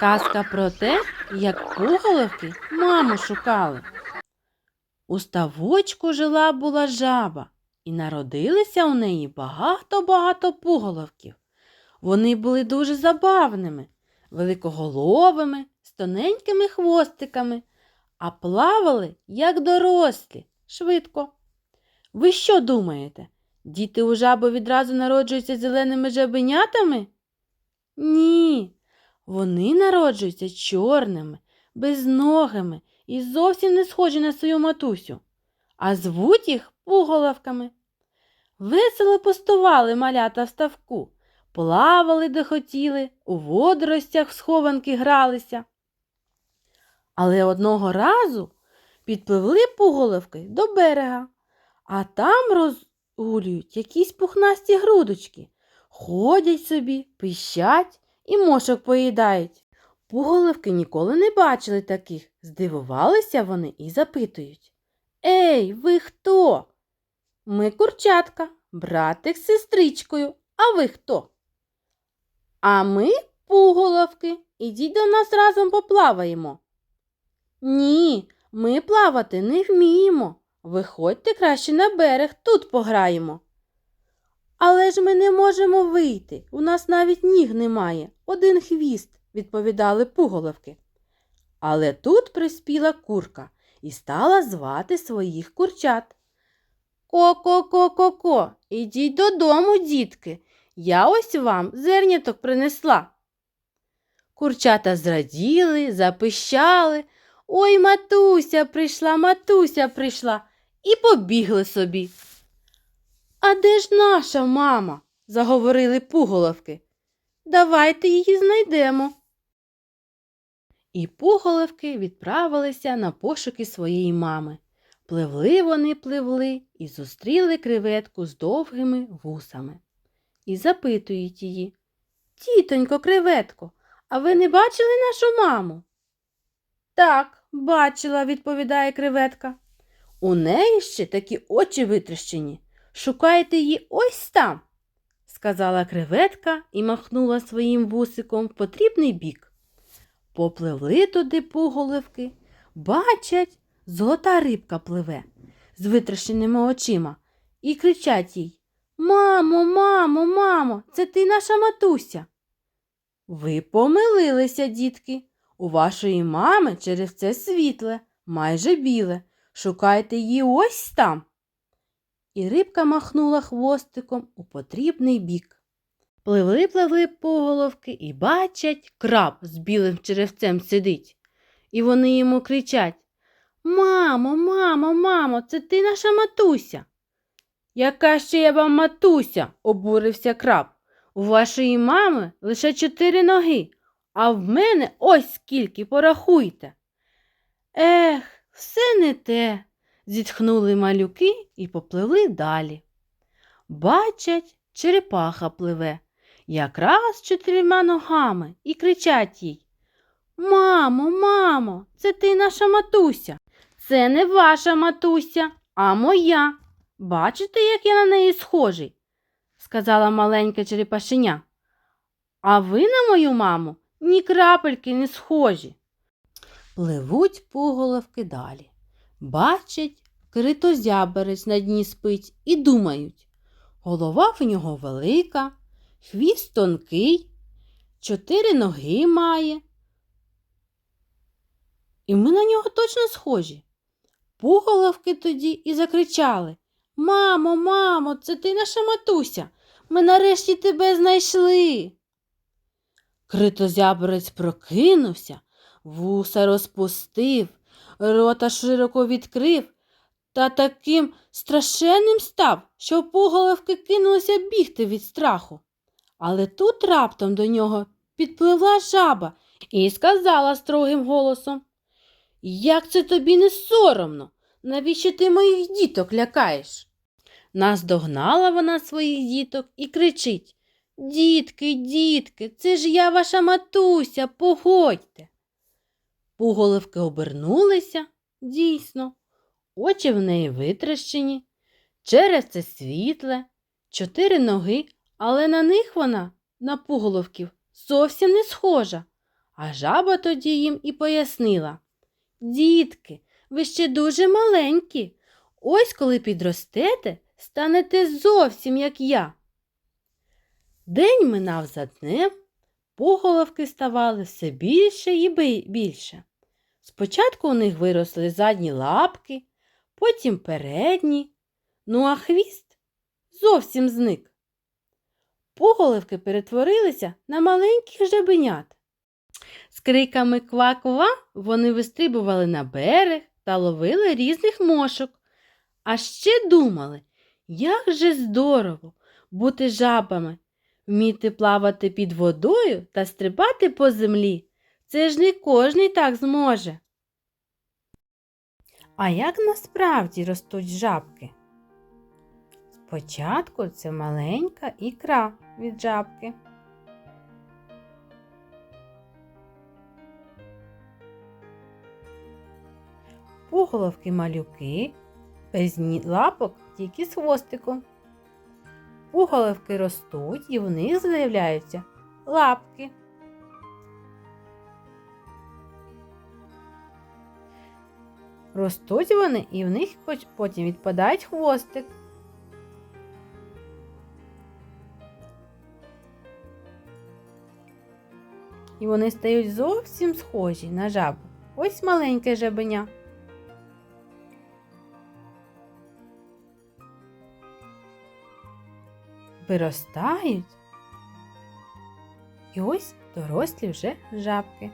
Казка про те, як пуголовки маму шукали. У ставочку жила була жаба, і народилися у неї багато-багато пуголовків. Вони були дуже забавними, великоголовими, з тоненькими хвостиками, а плавали, як дорослі, швидко. Ви що думаєте? Діти у жаби відразу народжуються зеленими жабенятами? Ні, вони народжуються чорними, безногими і зовсім не схожі на свою матусю, а звуть їх пуголовками. Весело пустували малята в ставку, плавали де хотіли, у водоростях в схованки гралися. Але одного разу підпливли пуголовки до берега, а там розгулюють якісь пухнасті грудочки, ходять собі, пищать і мошок поїдають. Пуголовки ніколи не бачили таких. Здивувалися вони і запитують. Ей, ви хто? Ми курчатка, братик з сестричкою. А ви хто? А ми пуголовки. Ідіть до нас разом поплаваємо. Ні, ми плавати не вміємо. Виходьте краще на берег, тут пограємо. Але ж ми не можемо вийти. У нас навіть ніг немає, один хвіст, відповідали пуголовки. Але тут приспіла курка і стала звати своїх курчат. Ко-ко-ко-ко-ко, ідіть додому, дітки. Я ось вам зерняток принесла. Курчата зраділи, запищали. Ой, матуся прийшла, матуся прийшла, і побігли собі. А де ж наша мама? заговорили пуголовки. Давайте її знайдемо. І пуголовки відправилися на пошуки своєї мами. Пливли вони, пливли і зустріли креветку з довгими вусами. І запитують її Тітонько, креветко, а ви не бачили нашу маму? Так, бачила, відповідає креветка. У неї ще такі очі витріщені. Шукайте її ось там, сказала креветка і махнула своїм вусиком в потрібний бік. Попливли туди пуголовки, бачать, золота рибка пливе з витрощеними очима і кричать їй Мамо, мамо, мамо, це ти наша матуся. Ви помилилися, дітки. У вашої мами через це світле, майже біле. Шукайте її ось там. І рибка махнула хвостиком у потрібний бік. Пливли, пливли поголовки і бачать, краб з білим черевцем сидить. І вони йому кричать Мамо, мамо, мамо, це ти наша матуся. Яка ще я вам матуся? обурився краб. У вашої мами лише чотири ноги, а в мене ось скільки, порахуйте. Ех, все не те, зітхнули малюки і попливли далі. Бачать, черепаха пливе, якраз чотирма ногами, і кричать їй Мамо, мамо, це ти наша матуся. Це не ваша матуся, а моя. Бачите, як я на неї схожий? сказала маленьке черепашеня. А ви на мою маму ні крапельки не схожі. Пливуть пуголовки далі. Бачать, критозяберець на дні спить і думають. Голова в нього велика, хвіст тонкий, чотири ноги має. І ми на нього точно схожі. Пуголовки тоді і закричали Мамо, мамо, це ти наша матуся. Ми нарешті тебе знайшли. Критозяборець прокинувся, вуса розпустив, рота широко відкрив та таким страшенним став, що пуголовки кинулися бігти від страху. Але тут раптом до нього підпливла жаба і сказала строгим голосом Як це тобі не соромно? Навіщо ти моїх діток лякаєш? Наздогнала вона своїх діток і кричить Дітки, дітки, це ж я ваша матуся, погодьте. Пуголовки обернулися, дійсно, очі в неї витрощені, через це світле, чотири ноги, але на них вона, на пуголовків, зовсім не схожа. А жаба тоді їм і пояснила Дітки, ви ще дуже маленькі. Ось коли підростете, станете зовсім як я. День минав за днем, поголовки ставали все більше і більше. Спочатку у них виросли задні лапки, потім передні, ну а хвіст зовсім зник. Поголовки перетворилися на маленьких жабенят. З криками ква-ква вони вистрибували на берег та ловили різних мошок. А ще думали, як же здорово бути жабами, вміти плавати під водою та стрибати по землі. Це ж не кожний так зможе. А як насправді ростуть жабки? Спочатку це маленька ікра від жабки. Поголовки малюки, без лапок тільки з хвостиком. Пуголовки ростуть і в них з'являються лапки. Ростуть вони і в них потім відпадають хвостик. І вони стають зовсім схожі на жабу. Ось маленьке жабеня. Виростають. І ось дорослі вже жабки.